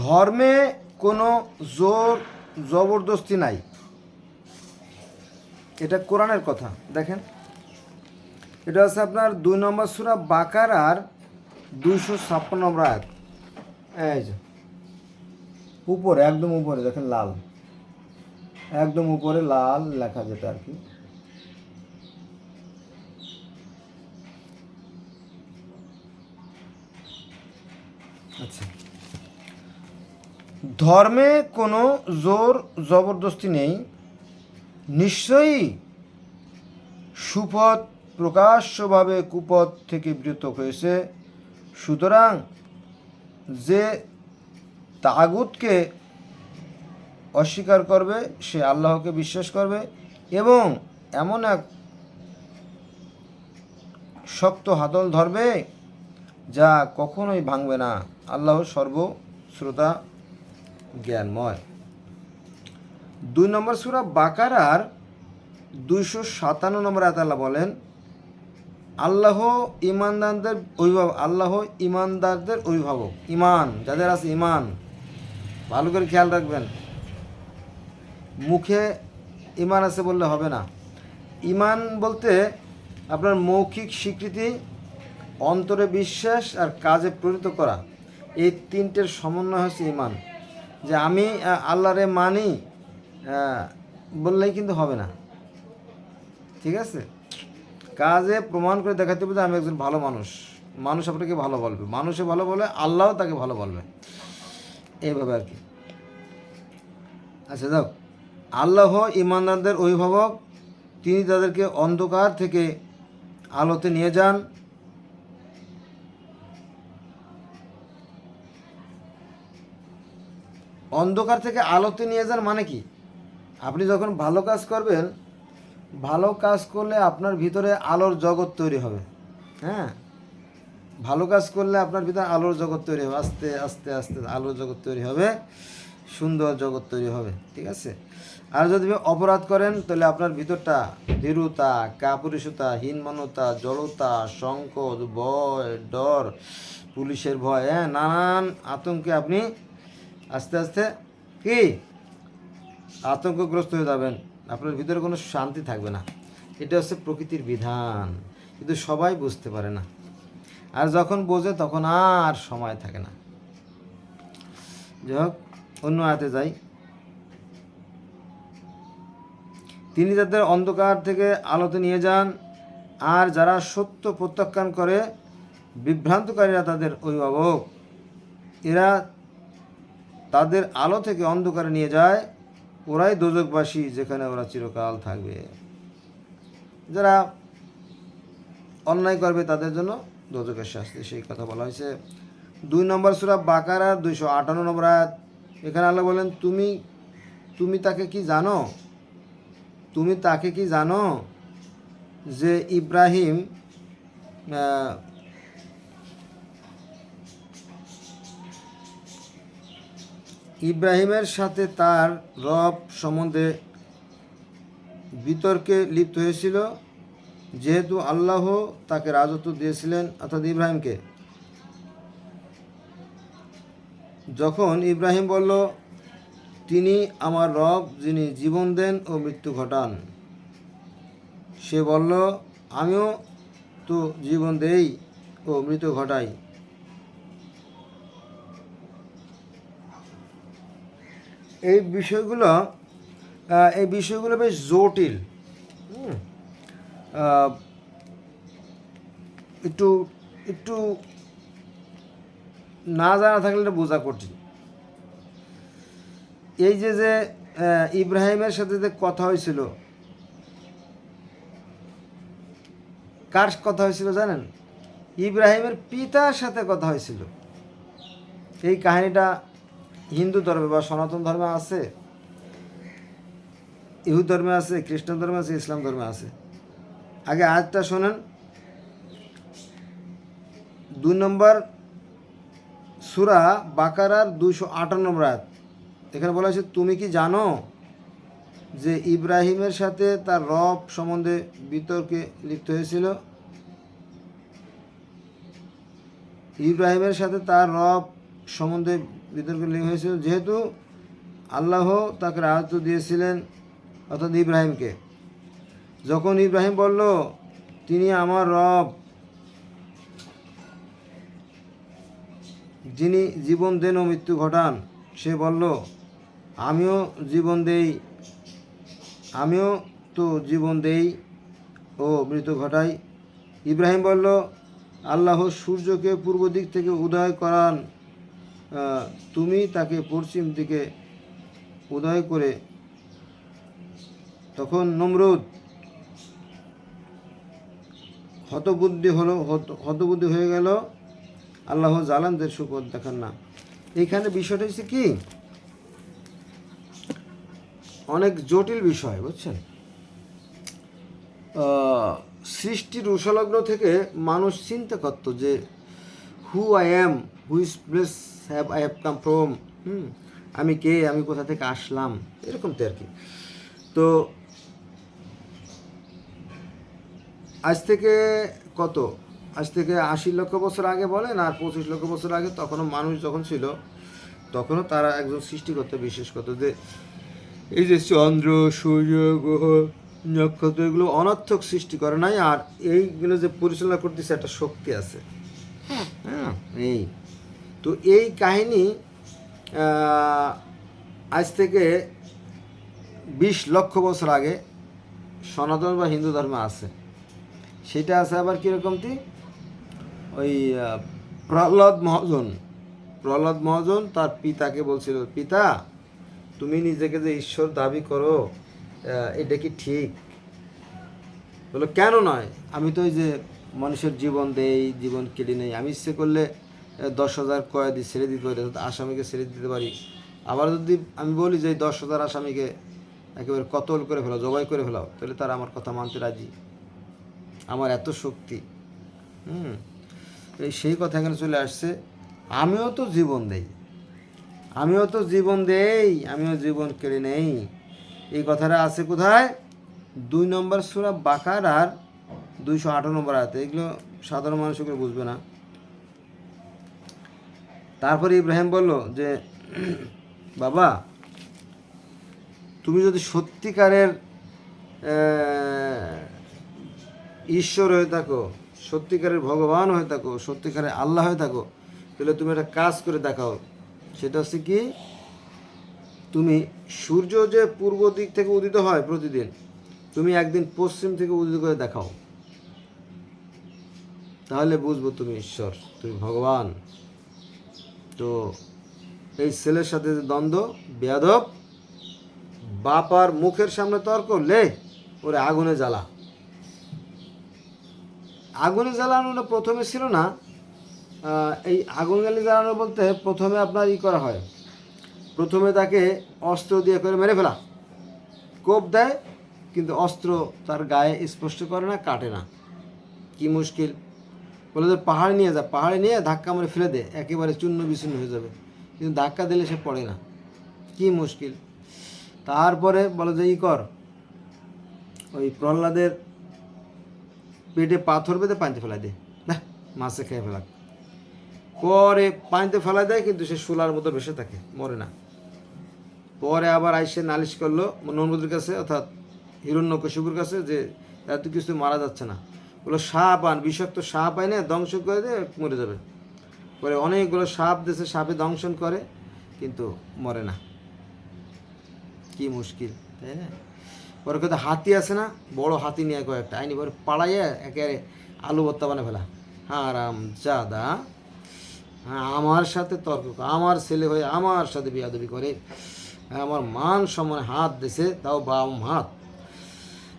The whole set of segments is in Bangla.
ধর্মে কোনো জোর জবরদস্তি নাই। এটা কোরআনের কথা, দেখেন। এটা হচ্ছে আপনার দুই নম্বর সুরা বাকার আর দুইশো ছাপ্পান্ন নম্বর আয়াত। এই যে, উপরে, একদম উপরে, দেখেন লাল। একদম উপরে লাল লেখা যেটা আর কি। আচ্ছা। ধর্মে কোনো জোর জবরদস্তি নেই। নিশ্চয়ই সুপথ প্রকাশ্যভাবে কুপথ থেকে বিরত হয়েছে। সুতরাং যে তাগুতকে অস্বীকার করবে, সে আল্লাহকে বিশ্বাস করবে এবং এমন এক শক্ত হাতল ধরবে যা কখনোই ভাঙবে না। আল্লাহ সর্বশ্রোতা জ্ঞানময় দুই নম্বর সুরা বাকারার দুইশো সাতান্ন নম্বর আতাল্লাহ বলেন, আল্লাহ ইমানদারদের অভিভাবক, আল্লাহ ইমানদারদের অভিভাবক ইমান যাদের আছে ইমান ভালো করে খেয়াল রাখবেন। মুখে ইমান আছে বললে হবে না। ইমান বলতে আপনার মৌখিক স্বীকৃতি, অন্তরে বিশ্বাস আর কাজে পরিণত করা। এই তিনটের সমন্বয় হচ্ছে ইমান যে আমি আল্লাহরে মানি বললেই কিন্তু হবে না। ঠিক আছে? কাজে প্রমাণ করে দেখাতে হবে যে আমি একজন ভালো মানুষ। মানুষ আপনাকে ভালো বলবে। মানুষে ভালো বলে আল্লাহও তাকে ভালো বলবে। এইভাবে আর কি। আচ্ছা যাও আল্লাহ ইমানদারদের অভিভাবক, তিনি তাদেরকে অন্ধকার থেকে আলোতে নিয়ে যান। অন্ধকার থেকে আলোতে নিয়ে যান মানে কি? আপনি যখন ভালো কাজ করবেন, ভালো কাজ করলে আপনার ভিতরে আলোর জগৎ তৈরি হবে। হ্যাঁ? ভালো কাজ করলে আপনার ভিতরে আলোর জগৎ তৈরি হবে। আস্তে আস্তে আস্তে আলোর জগৎ তৈরি হবে, সুন্দর জগৎ তৈরি হবে। ঠিক আছে? আর যদি অপরাধ করেন, তাহলে আপনার ভিতরটা দৃঢ়তা কাপুরুষতা, হীনমানতা, জড়তা সংকট ভয়, ডর, পুলিশের ভয় হ্যাঁ? নানান আতঙ্কে আপনি আস্তে আস্তে কি? আতঙ্কগ্রস্ত হয়ে যাবেন। আপনার ভিতরে কোনো শান্তি থাকবে না। এটা হচ্ছে প্রকৃতির বিধান। কিন্তু সবাই বুঝতে পারে না। আর যখন বোঝে, তখন আর সময় থাকে না। যাই হোক অন্য হাতে যাই। তিনি তাদের অন্ধকার থেকে আলোতে নিয়ে যান, আর যারা সত্য প্রত্যাখ্যান করে, বিভ্রান্তকারীরা তাদের অভিভাবক। এরা তাদের আলো থেকে অন্ধকারে নিয়ে যায়, ওরাই দোজকবাসী যেখানে ওরা চিরকাল থাকবে। যারা অন্যায় করবে তাদের জন্য দোজকের শাস্তি, সেই কথা বলা হয়েছে। দুই নম্বর সুরা বাকারা দুইশো আটান্ন নম্বর আয়াত, এখানে আল্লাহ বলেন, তুমি তুমি তাকে কি জানো? তুমি তাকে কি জানো যে ইব্রাহিম ইব্রাহিমের সাথে তার রব সম্বন্ধে বিতর্কে লিপ্ত হয়েছিল, যেহেতু আল্লাহ তাকে রাজত্ব দিয়েছিলেন অর্থাৎ ইব্রাহিমকে। যখন ইব্রাহিম বলল, তিনি আমার রব, যিনি জীবন দেন ও মৃত্যু ঘটান। সে বলল, আমিও তো জীবন দেই ও মৃত্যু ঘটাই। এই বিষয়গুলো এই বিষয়গুলো বেশ জটিল। একটু একটু না জানা থাকলে বোঝা কঠিন। এই যে যে ইব্রাহিমের সাথে যে কথা হয়েছিল, কার কথা হয়েছিল জানেন? ইব্রাহিমের পিতার সাথে কথা হয়েছিল। এই কাহিনীটা হিন্দু ধর্মে বা সনাতন ধর্মে আছে ইহু ধর্মে আছে, খ্রিস্টান ধর্মে আছে, ইসলাম ধর্মে আছে। আগে আজটা শোনেন। দুই নম্বর সুরা বাকারার দুশো আটান্ন নম্বর আয়াত। এখানে বলা হয়েছে, তুমি কি জানো যে ইব্রাহিমের সাথে তার রব সম্বন্ধে বিতর্কে লিপ্ত হয়েছিল? ইব্রাহিমের সাথে তার রব সম্বন্ধে বিতর্ক লিঙ্গ হয়েছিল, যেহেতু আল্লাহ তাকে রাজত্ব দিয়েছিলেন, অর্থাৎ ইব্রাহিমকে। যখন ইব্রাহিম বলল, তিনি আমার রব, যিনি জীবন দেন ও মৃত্যু ঘটান, সে বলল, আমিও জীবন দেই, আমিও তো জীবন দেই ও মৃত্যু ঘটাই। ইব্রাহিম বলল, আল্লাহ সূর্যকে পূর্ব দিক থেকে উদয় করান তুমি তাকে পশ্চিম দিকে উদয় করে তখন নমরুদ হতবুদ্ধি হলো, হত- হতবুদ্ধি হয়ে গেল। আল্লাহ জালানদের শুকর দেখান না। এইখানে বিষয়টা হচ্ছে কি? অনেক জটিল বিষয়, বুঝছেন? সৃষ্টির উষলগ্ন থেকে মানুষ চিন্তা করতো যে who I am which place have I have come from hmm আমি কে আমি কোথা থেকে আসলাম এরকম তো আর কি। তো আজ থেকে কত? আজ থেকে আশি লক্ষ বছর আগে বলেন আর পঁচিশ লক্ষ বছর আগে তখনও মানুষ যখন ছিল তখনও তারা একজন সৃষ্টিকর্তা বিশেষ করতো যে এই যে চন্দ্র সূর্য গ্রহ নক্ষত্র এগুলো অনর্থক সৃষ্টি করে নাই আর এইগুলো যে পরিচালনা করতেছে একটা শক্তি আছে। হ্যাঁ এই। তো এই কাহিনী আজ থেকে বিশ লক্ষ বছর আগে সনাতন বা হিন্দু ধর্মে আছে। সেটা আছে আবার কীরকমটি ওই প্রহ্লাদ মহাজন। প্রহ্লাদ মহাজন তার পিতাকে বলছিল, পিতা, তুমি নিজেকে যে ঈশ্বর দাবি করো এটা কি ঠিক? বলো কেন নয়? আমি তো ওই যে মানুষের জীবন দেই, জীবন কেড়ে নেই। আমি ইচ্ছে করলে দশ হাজার কয়েদি ছেড়ে দিতে পারি, অর্থাৎ আসামিকে ছেড়ে দিতে পারি। আবার যদি আমি বলি যে দশ হাজার আসামিকে একেবারে কতল করে ফেলাও, জবাই করে ফেলাও, তাহলে তারা আমার কথা মানতে রাজি। আমার এত শক্তি। হুম, এই সেই কথা এখানে চলে আসছে। আমিও তো জীবন দেই। আমিও তো জীবন দেই, আমিও জীবন কেড়ে নেই। এই কথাটা আছে কোথায়? দুই নম্বর সুরা বাকার আর দুইশো আঠারো নম্বর আয়াতে। এগুলো সাধারণ মানুষ এগুলো বুঝবে না। তারপরে ইব্রাহিম বলল যে, বাবা, তুমি যদি সত্যিকারের ঈশ্বর হয়ে থাকো, সত্যিকারের ভগবান হয়ে থাকো, সত্যিকারের আল্লাহ হয়ে থাকো, তাহলে তুমি একটা কাজ করে দেখাও। সেটা হচ্ছে কি, তুমি সূর্য যে পূর্ব দিক থেকে উদিত হয় প্রতিদিন, তুমি একদিন পশ্চিম থেকে উদিত করে দেখাও। তাহলে বুঝব তুমি ঈশ্বর, তুমি ভগবান। তো এই ছেলের সাথে যে দ্বন্দ্ব, বেয়াদব বাপার মুখের সামনে তর্ক, লে, ওরে আগুনে জ্বালা। আগুনে জ্বালানোটা প্রথমে ছিল না এই আগুন জ্বালি জ্বালানো বলতে প্রথমে আপনার ই করা হয়, প্রথমে তাকে অস্ত্র দিয়ে করে মেরে ফেলা। কোপ দেয়, কিন্তু অস্ত্র তার গায়ে স্পষ্ট করে না, কাটে না। কি মুশকিল? বলে যে পাহাড়ে নিয়ে যা, পাহাড়ে নিয়ে ধাক্কা মারে ফেলে দে, একেবারে চূর্ণ বিচূর্ণ হয়ে যাবে। কিন্তু ধাক্কা দিলে সে পড়ে না। কি মুশকিল। তারপরে বলে যে ই কর, ওই প্রহ্লাদের পেটে পাথর বেঁধে পানিতে ফেলাই দে। না মাছে খেয়ে ফেলা পরে পানিতে ফেলা দেয়, কিন্তু সে শুলার মতো ভেসে থাকে, মরে না। পরে আবার আইসে নালিশ করল নর্মদের কাছে, অর্থাৎ হিরণ্যকশিপুর কাছে, যে এত কিছু মারা যাচ্ছে না। বলল সাপ আন, বিষাক্ত সাপ আইনে ধ্বংস করে দিয়ে মরে যাবে। পরে অনেকগুলো সাপ দেশে সাপে দংশন করে, কিন্তু মরে না। কি মুশকিল, তাই না? পরে কোথাও হাতি আছে না? বড় হাতি নিয়ে কয়েকটা। আইনি পরে পাড়াইয়া একেবারে আলু ভর্তা বানিয়ে ফেলা। জাদা। হ্যাঁ আমার সাথে তর্ক আমার ছেলে হয়ে আমার সাথে বিয়াদবি করে। আমার মান সম্মানে হাত দিছে, তাও বাম হাত।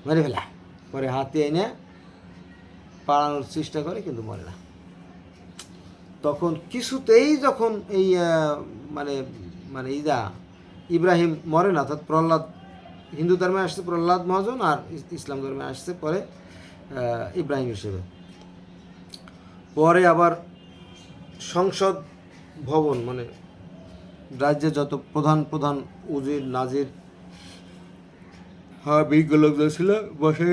মেরে ফেলা। পরে হাতি এনে পাড়ানোর চেষ্টা করে, কিন্তু মরে না। তখন কিছুতেই যখন এই মানে মানে ইদা ইব্রাহিম মরে না, অর্থাৎ প্রহ্লাদ, হিন্দু ধর্মে আসছে প্রহ্লাদ মহাজন আর ইসলাম ধর্মে আসছে পরে ইব্রাহিম হিসেবে। পরে আবার সংসদ ভবন মানে রাজ্যে যত প্রধান প্রধান উজির, নাজির হ্যাঁ বিজ্ঞ লোকজন ছিল, বসে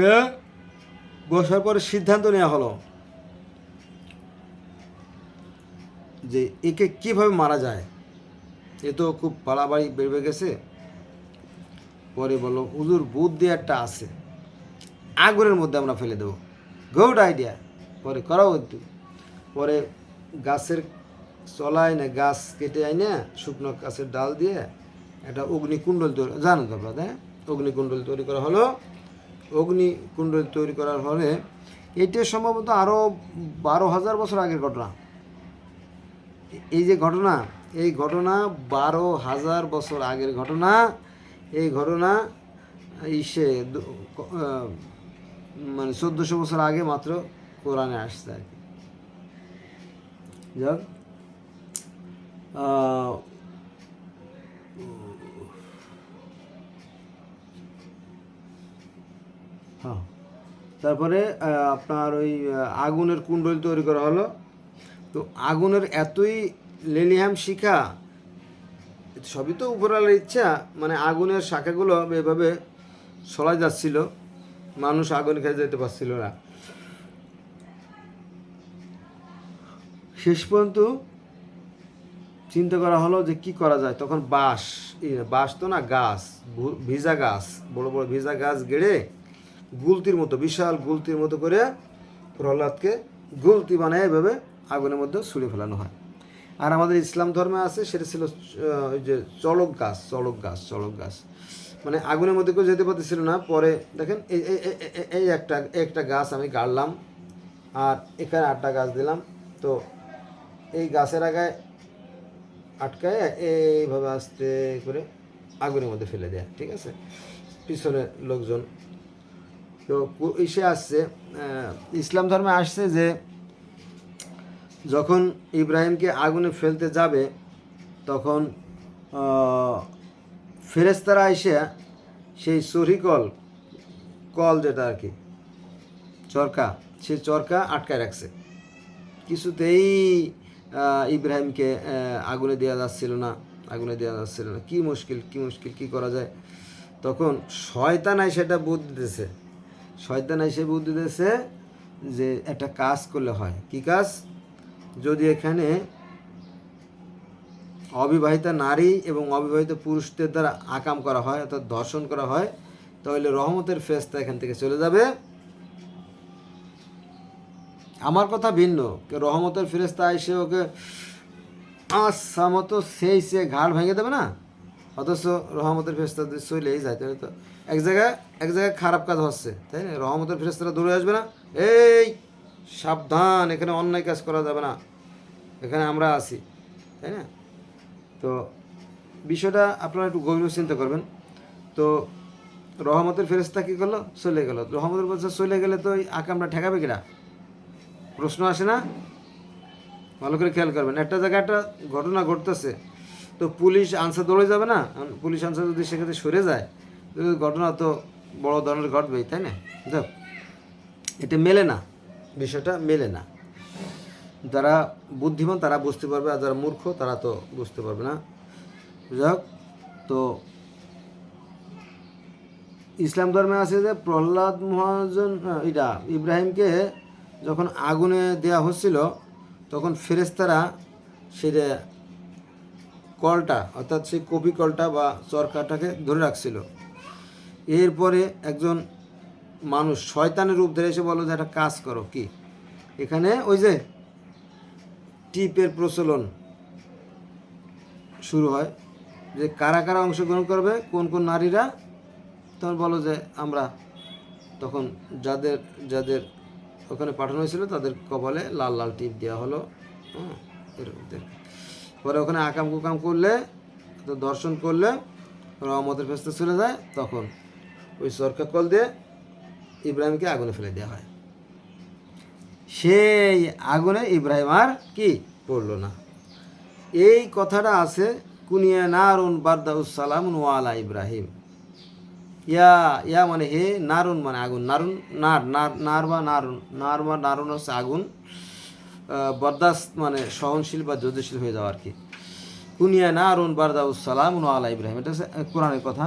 বসার পরে সিদ্ধান্ত নেওয়া হলো যে একে কীভাবে মারা যায়। এ তো খুব বাড়াবাড়ি বেড়ে গেছে। পরে বলল, হুজুর, বুদ্ধি একটা আছে। আগুনের মধ্যে আমরা ফেলে দেবো। Good idea. পরে করাও একটু। পরে গাছের চলায় না, গাছ কেটে আই না, শুকনো গাছের ডাল দিয়ে একটা অগ্নিকুণ্ডল তৈরি জানো তো আপনাদের না? অগ্নিকুণ্ডল তৈরি করা হলো। অগ্নিকুণ্ডল তৈরি করার ফলে এটা সম্ভবত আরও বারো হাজার বছর আগের ঘটনা। এই যে ঘটনা, এই ঘটনা বারো হাজার বছর আগের ঘটনা, এই ঘটনা ইসে মানে চোদ্দোশো বছর আগে মাত্র কোরআনে আসছে আর কি। যাক তারপরে আপনার ওই আগুনের কুণ্ডল তৈরি করা হলো। তো আগুনের এতই লেলিহাম শিখা, সবই তো উপরওয়ালার ইচ্ছা মানে আগুনের শাখাগুলো এভাবে সরা যাচ্ছিল, মানুষ আগুন খেয়ে যেতে পারছিল না। শেষ পর্যন্ত চিন্তা করা হলো যে কি করা যায়, তখন বাঁশ বাঁশ তো না গাছ ভিজা গাছ, বড় বড় ভিজা গাছ গেড়ে গুলতির মতো, বিশাল গুলতির মতো করে প্রহ্লাদকে গুলতি বানায় এভাবে আগুনের মধ্যে ছুঁড়ে ফেলানো হয়। আর আমাদের ইসলাম ধর্মে আছে, সেটা ছিল ওই যে চড়ক গাছ চড়ক গাছ চড়ক গাছ। মানে আগুনের মধ্যে কেউ যেতে পারতেছিল না। পরে দেখেন, এই একটা একটা গাছ আমি গাড়লাম, আর এখানে আটটা গাছ দিলাম। তো এই গাছের আগায় আটকায় এইভাবে আস্তে করে আগুনের মধ্যে ফেলে দেয়, ঠিক আছে? পিছনে লোকজন তো ইসে আসছে ইসলাম ধর্মে আসছে যে যখন ইব্রাহিমকে আগুনে ফেলতে যাবে, তখন ফেরেস্তারা এসে সেই সরিকল কল যেটা আর কি, চরকা, সেই চরকা আটকায় রাখছে। কিছুতেই ইব্রাহিমকে আগুনে দেওয়া যাচ্ছিল না, আগুনে দেওয়া যাচ্ছিল না। কি মুশকিল কি মুশকিল, কি করা যায়? তখন শয়তানাই সেটা বুদ্ধি দিতেছে শয়তানাই সে বুদ্ধি দিতেছে যে একটা কাজ করলে হয়। কি কাজ? যদি এখানে অবিবাহিতা নারী এবং অবিবাহিত পুরুষদের দ্বারা আকাম করা হয় অর্থাৎ দর্শন করা হয়, তাহলে রহমতের ফেস্তা এখান থেকে চলে যাবে। আমার কথা ভিন্ন। রহমতের ফেরেস্তা এসে ওকে আচ্ছা মতো সেই সে ঘাড় ভেঙে দেবে না? অথচ রহমতের ফেরেস্তা চলেই যায় তাহলে তো এক জায়গায় এক জায়গায় খারাপ কাজ হচ্ছে, তাই না? রহমতের ফেরেস্তারা দৌড়ে আসবে না। এই, সাবধান, এখানে অন্যায় কাজ করা যাবে না। এখানে আমরা আছি, তাই না? তো বিষয়টা আপনারা একটু গভীর চিন্তা করবেন। তো রহমতের ফেরেস্তা কী করল? চলে গেল। রহমতের বলছে, চলে গেলে তো ওই আকামটা ঠেকাবে কিনা? প্রশ্ন আসে না? ভালো করে খেয়াল করবেন। একটা জায়গায় একটা ঘটনা ঘটতেছে। তো পুলিশ আনসার দৌড়ে যাবে না? পুলিশ আনসার যদি সেক্ষেত্রে সরে যায় ঘটনা তো বড় ধরনের ঘটবেই, তাই না? দেখ এটা মেলে না, বিষয়টা মেলে না। যারা বুদ্ধিমান, তারা বুঝতে পারবে, আর যারা মূর্খ, তারা তো বুঝতে পারবে না। যাক, তো ইসলাম ধর্মে আছে যে প্রহ্লাদ মহাজন এটা ইব্রাহিমকে যখন আগুনে দেয়া হচ্ছিল, তখন ফেরেস্তারা সেটা কলটা, অর্থাৎ সেই কপি কলটা বা চরকাটাকে ধরে রাখছিল। এরপরে একজন মানুষ শয়তানের রূপ ধরে এসে বলো যে, একটা কাজ করো। কি? এখানে ওই যে টিপের প্রচলন শুরু হয় যে, কারা কারা অংশগ্রহণ করবে, কোন কোন নারীরা? তখন বলো যে, আমরা। তখন যাদের যাদের ওখানে পাঠানো হয়েছিল, তাদের কপালে লাল লাল টিপ দেওয়া হলো। হ্যাঁ পরে ওখানে আকাম কুকাম করলে, দর্শন করলে, রহমতের ফেস্তে চলে যায়, তখন ওই সরকার কল দিয়ে ইব্রাহিমকে আগুনে ফেলে দেওয়া হয়। সেই আগুনে ইব্রাহিম আর কি পড়ল না। এই কথাটা আছে, কুনিয়া নারুন বারদাউসালাম ওয়ালা ইব্রাহিম। ইয়া ইয়া মানে হে, নারুন মানে আগুন। নারুন, নার নার নার বা নারুন। নার বা নারুন হচ্ছে আগুন। বরদাস্ত মানে সহনশীল বা যুদ্ধশীল হয়ে যাওয়া আর কি। কুনিয়া নারুন বারদাউসালাম ওয়ালা ইব্রাহিম। এটা হচ্ছে কোরআনের কথা।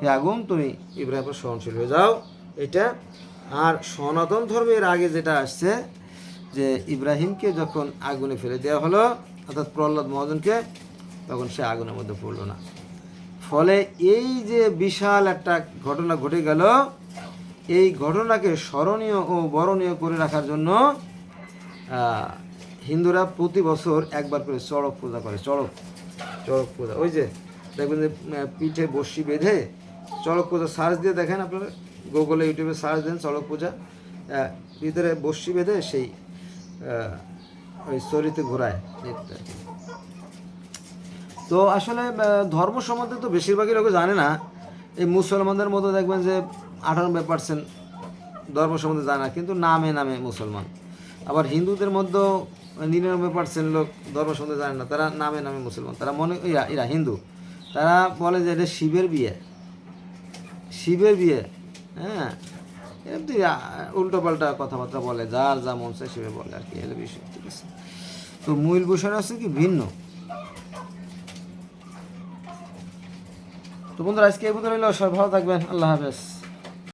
হে আগুন, তুমি ইব্রাহিমের সহনশীল হয়ে যাও। এটা আর সনাতন ধর্মের আগে যেটা আসছে, যে ইব্রাহিমকে যখন আগুনে ফেলে দেওয়া হলো, অর্থাৎ প্রহ্লাদ মহাজনকে, তখন সে আগুনের মধ্যে পড়ল না। ফলে এই যে বিশাল একটা ঘটনা ঘটে গেল, এই ঘটনাকে স্মরণীয় ও বরণীয় করে রাখার জন্য হিন্দুরা প্রতি বছর একবার করে চড়ক পূজা করে, চড়ক চড়ক পূজা। ওই যে দেখবেন যে পিঠে বসি বেঁধে চড়ক পূজা সার্চ দিয়ে দেখেন আপনারা। গুগলে ইউটিউবে সার্চ দেন চড়ক পূজা। ভিতরে বসি বেঁধে সেই ওই চরিতে ঘোরায় তো আসলে ধর্ম সম্বন্ধে তো বেশিরভাগই লোক জানে না। এই মুসলমানদের মতো দেখবেন যে আটানব্বই পার্সেন্ট ধর্ম সম্বন্ধে জানে না, কিন্তু নামে নামে মুসলমান। আবার হিন্দুদের মধ্যেও নিরানব্বই পার্সেন্ট লোক ধর্ম সম্বন্ধে জানে না, তারা নামে নামে মুসলমান। তারা মনে এরা হিন্দু। তারা বলে যে এটা শিবের বিয়ে। শিবের বিয়ে হ্যাঁ এমনি উল্টো পাল্টা কথাবার্তা বলে, যার যা মন চায় শিবে বলে আর কি, এলে বিষয় ঠিক আছে? তো মূল বিষয় আছে কি ভিন্ন। তো বন্ধুরা, আজকে এই বুধ রইল, সবাই ভালো থাকবেন, আল্লাহ হাফেজ।